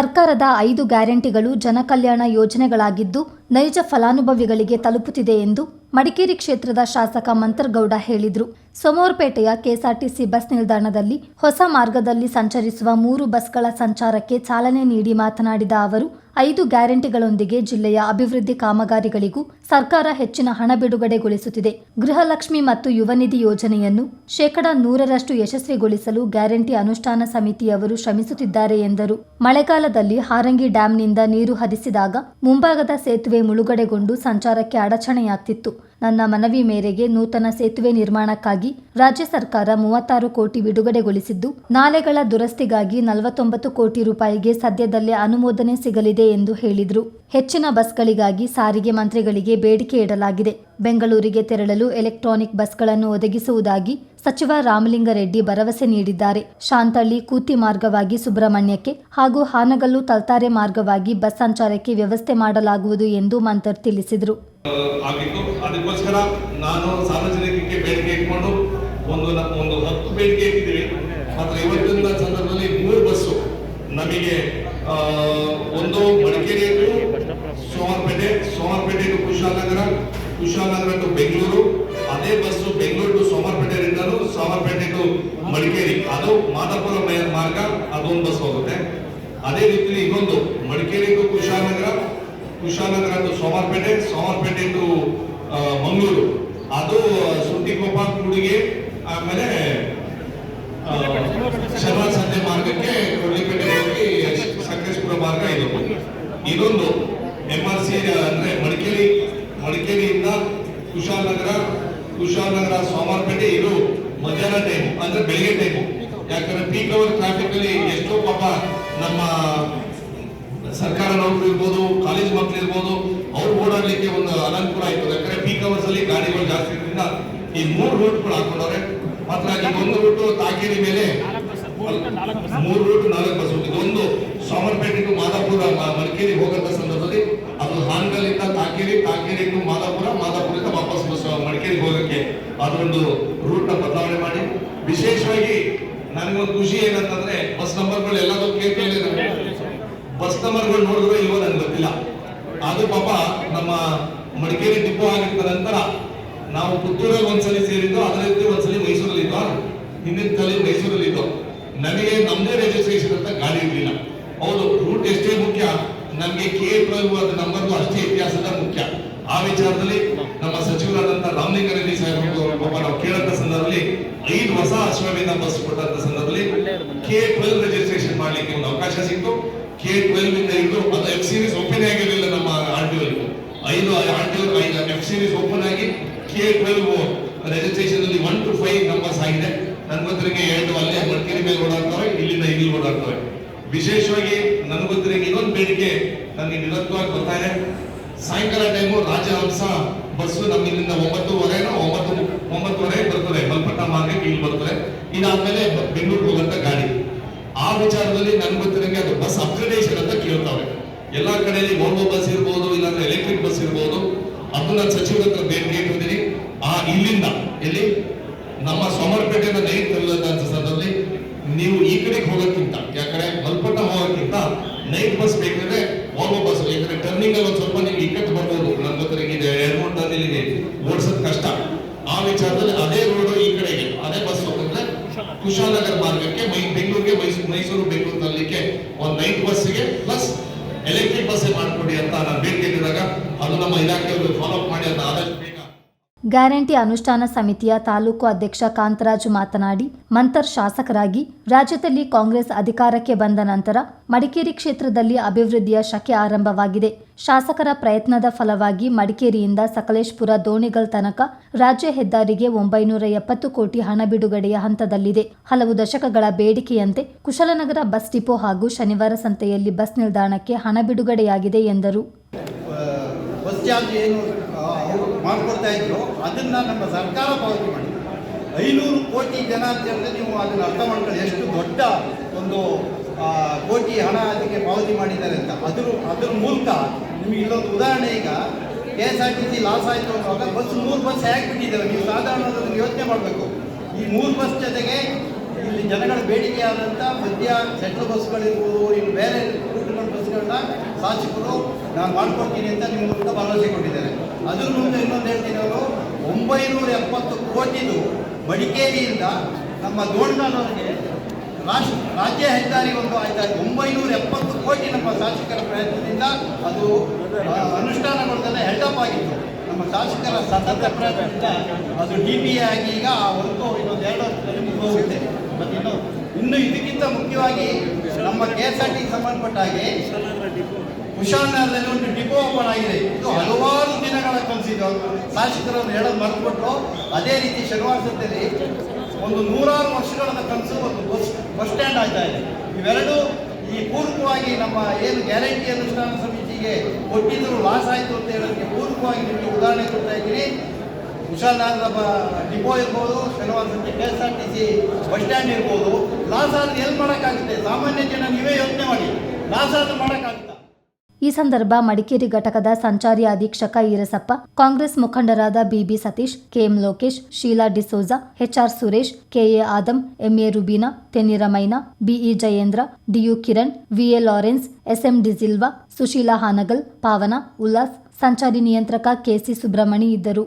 ಸರ್ಕಾರದ ಐದು ಗ್ಯಾರಂಟಿಗಳು ಜನಕಲ್ಯಾಣ ಯೋಜನೆಗಳಾಗಿದ್ದು ನೈಜ ಫಲಾನುಭವಿಗಳಿಗೆ ತಲುಪುತ್ತಿದೆ ಎಂದು ಮಡಿಕೇರಿ ಕ್ಷೇತ್ರದ ಶಾಸಕ ಮಂತರ್ಗೌಡ ಹೇಳಿದರು. ಸೋಮವಾರಪೇಟೆಯ ಕೆಎಸ್ಆರ್ಟಿಸಿ ಬಸ್ ನಿಲ್ದಾಣದಲ್ಲಿ ಹೊಸ ಮಾರ್ಗದಲ್ಲಿ ಸಂಚರಿಸುವ ಮೂರು ಬಸ್ಗಳ ಸಂಚಾರಕ್ಕೆ ಚಾಲನೆ ನೀಡಿ ಮಾತನಾಡಿದ ಅವರು ಐದು ಗ್ಯಾರಂಟಿಗಳೊಂದಿಗೆ ಜಿಲ್ಲೆಯ ಅಭಿವೃದ್ಧಿ ಕಾಮಗಾರಿಗಳಿಗೂ ಸರ್ಕಾರ ಹೆಚ್ಚಿನ ಹಣ ಬಿಡುಗಡೆಗೊಳಿಸುತ್ತಿದೆ. ಗೃಹಲಕ್ಷ್ಮಿ ಮತ್ತು ಯುವ ನಿಧಿ ಯೋಜನೆಯನ್ನು ಶೇಕಡ ನೂರರಷ್ಟು ಯಶಸ್ವಿಗೊಳಿಸಲು ಗ್ಯಾರಂಟಿ ಅನುಷ್ಠಾನ ಸಮಿತಿಯವರು ಶ್ರಮಿಸುತ್ತಿದ್ದಾರೆ ಎಂದರು. ಮಳೆಗಾಲದಲ್ಲಿ ಹಾರಂಗಿ ಡ್ಯಾಂನಿಂದ ನೀರು ಹರಿಸಿದಾಗ ಮುಂಭಾಗದ ಸೇತುವೆ ಮುಳುಗಡೆಗೊಂಡು ಸಂಚಾರಕ್ಕೆ ಅಡಚಣೆಯಾಗ್ತಿತ್ತು. ನನ್ನ ಮನವಿ ಮೇರೆಗೆ ನೂತನ ಸೇತುವೆ ನಿರ್ಮಾಣಕ್ಕಾಗಿ ರಾಜ್ಯ ಸರ್ಕಾರ ಮೂವತ್ತಾರು ಕೋಟಿ ಬಿಡುಗಡೆಗೊಳಿಸಿದ್ದು, ನಾಲೆಗಳ ದುರಸ್ತಿಗಾಗಿ ನಲವತ್ತೊಂಬತ್ತು ಕೋಟಿ ರೂಪಾಯಿಗೆ ಸದ್ಯದಲ್ಲೇ ಅನುಮೋದನೆ ಸಿಗಲಿದೆ ಎಂದು ಹೇಳಿದರು. ಹೆಚ್ಚಿನ ಬಸ್ಗಳಿಗಾಗಿ ಸಾರಿಗೆ ಮಂತ್ರಿಗಳಿಗೆ ಬೇಡಿಕೆ ಇಡಲಾಗಿದೆ. ಬೆಂಗಳೂರಿಗೆ ತೆರಳಲು ಎಲೆಕ್ಟ್ರಾನಿಕ್ ಬಸ್ಗಳನ್ನು ಒದಗಿಸುವುದಾಗಿ ಸಚಿವ ರಾಮಲಿಂಗರೆಡ್ಡಿ ಭರವಸೆ ನೀಡಿದ್ದಾರೆ. ಶಾಂತಳ್ಳಿ, ಕೂತಿ ಮಾರ್ಗವಾಗಿ ಸುಬ್ರಹ್ಮಣ್ಯಕ್ಕೆ ಹಾಗೂ ಹಾನಗಲ್ಲು ತಲ್ತಾರೆ ಮಾರ್ಗವಾಗಿ ಬಸ್ ಸಂಚಾರಕ್ಕೆ ವ್ಯವಸ್ಥೆ ಮಾಡಲಾಗುವುದು ಎಂದು ಮಂತರ್ ತಿಳಿಸಿದರು. ಆಗಿತ್ತು. ಅದಕ್ಕೋಸ್ಕರ ನಾನು ಸಾರ್ವಜನಿಕರಿಗೆ ಬೇಡಿಕೆ ಇಟ್ಕೊಂಡು ಒಂದು ಒಂದು ಹತ್ತು ಬೇಡಿಕೆ ಇಟ್ಟಿದ್ದೀವಿ. ಮಾತ್ರ ಇವತ್ತಿನ ಸಂದರ್ಭದಲ್ಲಿ ಮೂರು ಬಸ್ಸು ನಮಗೆ ಒಂದು ಮಡಿಕೇರಿ ಸೋಮವಾರಪೇಟೆ ಸೋಮವಾರಪೇಟೆ ಟು ಕುಶಾಲನಗರ ಕುಶಾಲನಗರ ಟು ಬೆಂಗಳೂರು, ಅದೇ bus Bengaluru to Somwarpet return Somwarpet to Madikeri. ಅದು ಮಾದಾಪುರ ಮೇ- ಮಾರ್ಗ, ಅದೊಂದು ಬಸ್ ಹೋಗುತ್ತೆ. ಅದೇ ರೀತಿ ಇನ್ನೊಂದು Madikeri to Kushalnagar Kushalnagar to Somwarpet Somwarpet to Mangaluru. ಅದು ಸುದ್ದಿಕೊಪ್ಪ ಕೂಡಿಗೆ, ಆಮೇಲೆ ಶರ್ಮ ಸಂಜೆ ಮಾರ್ಗಕ್ಕೆ ಕೊಡ್ಲಿಪೇಟೆ ಹೋಗಿ ಸಕಲೇಶ್ಪುರ ಮಾರ್ಗ ಇದು. ಇನ್ನೊಂದು ಎಂ ಆರ್ ಸಿ ಅಂದ್ರೆ ಮಡಿಕೇರಿ, ಮಡಿಕೇರಿಯಿಂದ ಕುಶಾಲನಗರ ಕುಶಾಲನಗರ ಸೋಮಾರ್ಪೇಟೆ ಇದು ಮಧ್ಯಾಹ್ನ ಟೈಮು ಅಂದ್ರೆ ಬೆಳಿಗ್ಗೆ ಟೈಮು ಯಾಕಂದ್ರೆ ಪೀಕ್ ಅವರ್ ಟ್ರಾಫಿಕ್ ಅಲ್ಲಿ ಎಷ್ಟೋ ಪಾಪ ನಮ್ಮ ಸರ್ಕಾರ ನೌಕರಿ ಇರ್ಬೋದು ಕಾಲೇಜ್ ಮಕ್ಕಳು ಇರ್ಬೋದು, ಅವ್ರು ಓಡಾಡಲಿಕ್ಕೆ ಒಂದು ಅನನುಕೂಲ ಆಯ್ತು ಯಾಕಂದ್ರೆ ಪೀಕ್ ಅವರ್ಸ್ ಅಲ್ಲಿ ಗಾಡಿಗಳು ಜಾಸ್ತಿ ಇರೋದ್ರಿಂದ ಈ ಮೂರು ರೂಟ್ಗಳು ಹಾಕೊಂಡವ್ರೆ ಮಾತ್ರ ಒಂದು ರೂಟು ತಾಕೇರಿ ಮೇಲೆ ಮೂರು ರೂಟ್ ನಾಲ್ಕು ಬಸ್ ಇದೊಂದು ಸೋಮರ್ಪೇಟೆ ಟು ಮಾದಾಪುರ ಮಡಿಕೇರಿ ಹೋಗಂತ ಸಂದರ್ಭದಲ್ಲಿ ಅದು ಹಾನಗಲ್ಲಿಂದ ತಾಕೇರಿ ತಾಕೇರಿ ಟು ಮಾದಾಪುರ, ಮಾದಾಪುರದಿಂದ ವಾಪಸ್ ಬಸ್ ಮಡಿಕೇರಿ ಹೋಗಕ್ಕೆ ಅದೊಂದು ರೂಟ್ನ ಬದಲಾವಣೆ ಮಾಡಿ. ವಿಶೇಷವಾಗಿ ನನಗೊಂದು ಖುಷಿ ಏನಂತಂದ್ರೆ ಬಸ್ ನಂಬರ್ಗಳು ಎಲ್ಲದೂ ಕೇಳ್ಕೊಂಡಿದ್ದಾರೆ ಬಸ್ ನಂಬರ್ಗಳು ನೋಡಿದ್ರೆ ಇಲ್ವೋ ನನ್ಗೆ ಗೊತ್ತಿಲ್ಲ. ಅದು ಪಾಪ ನಮ್ಮ ಮಡಿಕೇರಿ ಡಿಪೋ ಆಗಿದ್ದ ನಂತರ ನಾವು ಪುತ್ತೂರಲ್ಲಿ ಒಂದ್ಸಲಿ ಸೇರಿದ್ದು ಅದರ ರೀತಿ ಒಂದ್ಸಲಿ ಮೈಸೂರಲ್ಲಿ ಇದ್ದೋ ಹಿಂದಿನ ಸಲ ಮೈಸೂರಲ್ಲಿ ಇದ್ದೋ. ನನಗೆ ನಮ್ದೇ ರಿಜಿಸ್ಟ್ರೇಷನ್ ಅಂತ ಗಾಡಿ ಇರಲಿಲ್ಲ. ಹೌದು ರೂಟ್ ಎಷ್ಟೇ ಮುಖ್ಯ ನಮ್ಗೆ ಕೆ ಅದು ನಂಬರ್ಗೂ ಅಷ್ಟೇ ಇತಿಹಾಸದ ಮುಖ್ಯ. ಆ ವಿಚಾರದಲ್ಲಿ ನಮ್ಮ ಸಚಿವರಾದಂತ ರಾಮಲಿಂಗಾರೆಡ್ಡಿ ಸಾಹೇಬರು ಪಾಪ ನಾವು ಕೇಳಂತ ಸಂದರ್ಭದಲ್ಲಿ ಐದು ಹೊಸ ಅಶ್ವಮೇಧ ಬಸ್ ಕೊಟ್ಟಂತ ಸಂದರ್ಭದಲ್ಲಿ ಕೆ ಟ್ವೆಲ್ವ್ ರಿಜಿಸ್ಟ್ರೇಷನ್ ಮಾಡ್ಲಿಕ್ಕೆ ಒಂದು ಅವಕಾಶ ಸಿಕ್ತು. ಕೆ ಟ್ವೆಲ್ವ್ ಇಂದ ಇದ್ದು ಅದು ಎಫ್ ಸೀರೀಸ್ ಓಪನ್ ಆಗಿರಲಿಲ್ಲ ನಮ್ಮ ಆರ್ ಟಿ ಐದು ಆರ್ ಟಿ ಐದು ಎಫ್ ಸೀರೀಸ್ ಓಪನ್ ಆಗಿ ಕೆ ಟ್ವೆಲ್ವ್ ರಿಜಿಸ್ಟ್ರೇಷನ್ ಅಲ್ಲಿ ಒನ್ ಟು ಫೈವ್ ನಂಬರ್ಸ್ ಆಗಿದೆ. ನನ್ಗೊತ್ತರಿಗೆ ಎರಡು, ಅಲ್ಲೇ ಮಡಿಕೇರಿ ಮೇಲೆ ಓಡಾಡ್ತವೆ ಇಲ್ಲಿಂದ ಇಲ್ಲಿ ಓಡಾಡ್ತವೆ ವಿಶೇಷವಾಗಿ ನನ್ಗೊತ್ತರಿಗೆ ಇನ್ನೊಂದು ಬೇಡಿಕೆ ನನಗೆ ನಿರಂತರವಾಗಿ ಇದೆ. ಸಾಯಂಕಾಲ ಟೈಮು ರಾಜಹಂಸ ಬಸ್ಸು ನಮ್ಮ ಇಲ್ಲಿಂದ ಒಂಬತ್ತುವರೆ ಒಂಬತ್ತು, ಒಂಬತ್ತುವರೆ ಬರ್ತದೆ. ಮಲ್ಪಟ್ಟ ಮಾರ್ಗಕ್ಕೆ ಇಲ್ಲಿ ಬರ್ತದೆ. ಇದಾದ್ಮೇಲೆ ಬೆಂಗಳೂರು ಹೋಗಂತ ಗಾಡಿ. ಆ ವಿಚಾರದಲ್ಲಿ ನನ್ ಗೊತ್ತಿರಂಗೆ ಅದು ಬಸ್ ಅಪ್ಗ್ರೇಡೇಷನ್ ಅಂತ ಕೇಳ್ತಾವೆ ಎಲ್ಲಾ ಕಡೆಯಲ್ಲಿ ವೋಲ್ವೋ ಬಸ್ ಇರ್ಬೋದು, ಇಲ್ಲಾಂದ್ರೆ ಎಲೆಕ್ಟ್ರಿಕ್ ಬಸ್ ಇರ್ಬೋದು. ಅದು ನಾನು ಸಚಿವರ ಹತ್ರ ಭೇಟಿ ಇಟ್ಟಿದ್ದೀನಿ ಆ, ಇಲ್ಲಿಂದ ಎಲ್ಲಿ? ನಮ್ಮ ಸೋಮರ್ಪೇಟೆನ ತರಲಂತ ಸಂದರ್ಭದಲ್ಲಿ ನೀವು ಈ ಕಡೆಗೆ ಹೋಗೋಕ್ಕಿಂತ ಯಾಕಂದ್ರೆ ಮಲ್ಪಟ್ಟ ಹೋಗೋಕ್ಕಿಂತ ನೈಟ್ ಬಸ್ ಬೇಕಂದ್ರೆ ಓಲ್ವೋ ಬಸ್ ಯಾಕಂದ್ರೆ ಟರ್ನಿಂಗ್ ಅಲ್ಲಿ ಸ್ವಲ್ಪ ನಿಮ್ಗೆ ಇಕ್ಕಟ್ಟು ಬರ್ಬೋದು. ನನ್ ಗೊತ್ತಿರಂಗೆ ಇದೆ ಎರಡು ಕಷ್ಟ. ಆ ವಿಚಾರದಲ್ಲಿ ಅದೇ ರೋಡ್ ಈ ಕಡೆಗೆ, ಅದೇ ಬಸ್ ಹೋಗಿದ್ರೆ ಕುಶಾಲನಗರ ಮಾರ್ಗಕ್ಕೆ ಮೈ ಬೆಂಗಳೂರಿಗೆ ಮೈಸೂರು ಮೈಸೂರು, ಬೆಂಗಳೂರು ತರಲಿಕ್ಕೆ ಒಂದು ನೈಟ್ ಬಸ್ಸಿಗೆ ಪ್ಲಸ್ ಎಲೆಕ್ಟ್ರಿಕ್ ಬಸ್ ಮಾಡಿಕೊಡಿ ಅಂತ ನಾನು ಬೇಡಿಕೆ ಇಟ್ಟಿದಾಗ ಅದು ನಮ್ಮ ಇಲಾಖೆಯವರು ಫಾಲೋ ಮಾಡಿ ಅಂತ ಆದಷ್ಟು ಗ್ಯಾರಂಟಿ ಅನುಷ್ಠಾನ ಸಮಿತಿಯ ತಾಲೂಕು ಅಧ್ಯಕ್ಷ ಕಾಂತರಾಜು ಮಾತನಾಡಿ ಮಂತರ್ ಶಾಸಕರಾಗಿ ರಾಜ್ಯದಲ್ಲಿ ಕಾಂಗ್ರೆಸ್ ಅಧಿಕಾರಕ್ಕೆ ಬಂದ ನಂತರ ಮಡಿಕೇರಿ ಕ್ಷೇತ್ರದಲ್ಲಿ ಅಭಿವೃದ್ಧಿಯ ಶಕೆ ಆರಂಭವಾಗಿದೆ. ಶಾಸಕರ ಪ್ರಯತ್ನದ ಫಲವಾಗಿ ಮಡಿಕೇರಿಯಿಂದ ಸಕಲೇಶ್ಪುರ ದೋಣಿಗಲ್ ತನಕ ರಾಜ್ಯ ಹೆದ್ದಾರಿಗೆ ಒಂಬೈನೂರ ಎಪ್ಪತ್ತು ಕೋಟಿ ಹಣ ಬಿಡುಗಡೆಯ ಹಂತದಲ್ಲಿದೆ. ಹಲವು ದಶಕಗಳ ಬೇಡಿಕೆಯಂತೆ ಕುಶಲನಗರ ಬಸ್ ಡಿಪೋ ಹಾಗೂ ಶನಿವಾರ ಸಂತೆಯಲ್ಲಿ ಬಸ್ ನಿಲ್ದಾಣಕ್ಕೆ ಹಣ ಬಿಡುಗಡೆಯಾಗಿದೆ ಎಂದರು. ಬಸ್ ಚಾರ್ಜ್ ಏನು ಅವರು ಮಾಡಿಕೊಡ್ತಾ ಇದ್ರು. ಅದನ್ನು ನಮ್ಮ ಸರ್ಕಾರ ಪಾವತಿ ಮಾಡಿದೆ ಐನೂರು ಕೋಟಿ ಜನ ಅಂತಂದರೆ ನೀವು ಅದನ್ನು ಅರ್ಥ ಮಾಡ್ಕೊಳ್ಳಿ. ಎಷ್ಟು ದೊಡ್ಡ ಒಂದು ಕೋಟಿ ಹಣ ಅದಕ್ಕೆ ಪಾವತಿ ಮಾಡಿದ್ದಾರೆ ಅಂತ. ಅದ್ರ ಅದ್ರ ಮೂಲಕ ನಿಮಗೆ ಇಲ್ಲೊಂದು ಉದಾಹರಣೆ ಈಗ K S R T C loss ಆಯಿತು ಅಂತ ಬಸ್ ಮೂರು ಬಸ್ ಹೇಗೆ ಬಿಟ್ಟಿದ್ದಾರೆ ನೀವು ಸಾಧಾರಣ ಅದನ್ನು ಯೋಚನೆ ಮಾಡಬೇಕು. ಈ ಮೂರು ಬಸ್ ಜೊತೆಗೆ ಇಲ್ಲಿ ಜನಗಳ ಬೇಡಿಕೆ ಆದಂಥ ಮಧ್ಯ ಸೆಟ್ಲ್ ಬಸ್ಗಳಿರ್ಬೋದು ಇನ್ನು ಬೇರೆ ಬಸ್ಗಳನ್ನ ಶಾಸಕರು ನಾನು ಮಾಡ್ಕೊಡ್ತೀನಿ ಅಂತ ನಿಮ್ಮ ಕೂಡ ಭರವಸೆ ಕೊಟ್ಟಿದ್ದಾರೆ ಅದ್ರ ಮುಂದೆ ಇನ್ನೊಂದು ಹೇಳ್ತೀನಿ ಅವರು ಒಂಬೈನೂರ ಎಪ್ಪತ್ತು ಕೋಟಿದು ಮಡಿಕೇರಿಯಿಂದ ನಮ್ಮ ದೋಣ್ಗಾನವರಿಗೆ ರಾಷ್ಟ್ರ, ರಾಜ್ಯ ಹೆದ್ದಾರಿ ಒಂದು ಆಯ್ತಾ ಒಂಬೈನೂರ ಎಪ್ಪತ್ತು ಕೋಟಿ ನಮ್ಮ ಶಾಸಕರ ಪ್ರಯತ್ನದಿಂದ ಅದು ಅನುಷ್ಠಾನಗೊಳ್ದಲ್ಲೇ ಅಪ್ ಆಗಿತ್ತು. ನಮ್ಮ ಶಾಸಕರ ಸತತ ಪ್ರಯತ್ನದಿಂದ ಅದು ಡಿ ಪಿ ಆಗಿ ಈಗ ಆ ಒಂದು ಇನ್ನೊಂದು ಎರಡು ಮುಗಿದೋಗುತ್ತೆ ಮತ್ತು ಇನ್ನು ಇದಕ್ಕಿಂತ ಮುಖ್ಯವಾಗಿ ನಮ್ಮ ಕೆ ಎಸ್ ಆರ್ ಟಿ ಸಂಬಂಧಪಟ್ಟ ಹಾಗೆ ಕುಶಾಲನಗರದಲ್ಲಿ ಒಂದು ಡಿಪೋ ಓಪನ್ ಆಗಿದೆ. ಇದು ಹಲವಾರು ದಿನಗಳ ಕನಸಿದ್ದು ಶಾಸಕರನ್ನು ಹೇಳೋದು ಮರೆತುಬಿಟ್ಟು ಅದೇ ರೀತಿ ಶನಿವಾರದಲ್ಲಿ ಒಂದು ನೂರಾರು ವರ್ಷಗಳ ಕನಸು ಒಂದು ಬಸ್ ಬಸ್ ಸ್ಟ್ಯಾಂಡ್ ಆಗ್ತಾ ಇದೆ. ಇವೆರಡು ಈ ಪೂರ್ವಕವಾಗಿ ನಮ್ಮ ಏನು ಗ್ಯಾರಂಟಿ ಅನುಷ್ಠಾನ ಸಮಿತಿಗೆ ಕೊಟ್ಟಿದ್ರು ಲಾಸ್ ಆಯಿತು ಅಂತ ಹೇಳೋದಕ್ಕೆ ಪೂರ್ವಕವಾಗಿ ನಿಮಗೆ ಉದಾಹರಣೆ ಕೊಡ್ತಾ ಇದ್ದೀನಿ. ಕುಶಾಲನಗರದ ಬ ಡಿಪೋ ಇರ್ಬೋದು ಸಂಜೆ K S R T C bus stand ಇರ್ಬೋದು ಲಾಸ್ ಆದ್ರೆ ಎಲ್ಲಿ ಮಾಡೋಕ್ಕಾಗುತ್ತೆ. ಸಾಮಾನ್ಯ ಜನ ನೀವೇ ಯೋಚನೆ ಮಾಡಿ. ಲಾಸ್ ಆದ್ರೆ ಮಾಡೋಕ್ಕಾಗುತ್ತೆ? ಈ ಸಂದರ್ಭ ಮಡಿಕೇರಿ ಘಟಕದ ಸಂಚಾರಿ ಅಧೀಕ್ಷಕ ಈರಸಪ್ಪ, ಕಾಂಗ್ರೆಸ್ ಮುಖಂಡರಾದ B B Satish, K M Lokesh, Sheela D'Souza, H R Suresh, K A Adam, M A Rubina Tennira Maina B E Jayendra, D U Kiran, V A Lawrence, S M D'Silva, Sushila Hangal, Pavana, Ullas, ಸಂಚಾರಿ ನಿಯಂತ್ರಕ KC Subramani ಇದ್ದರು.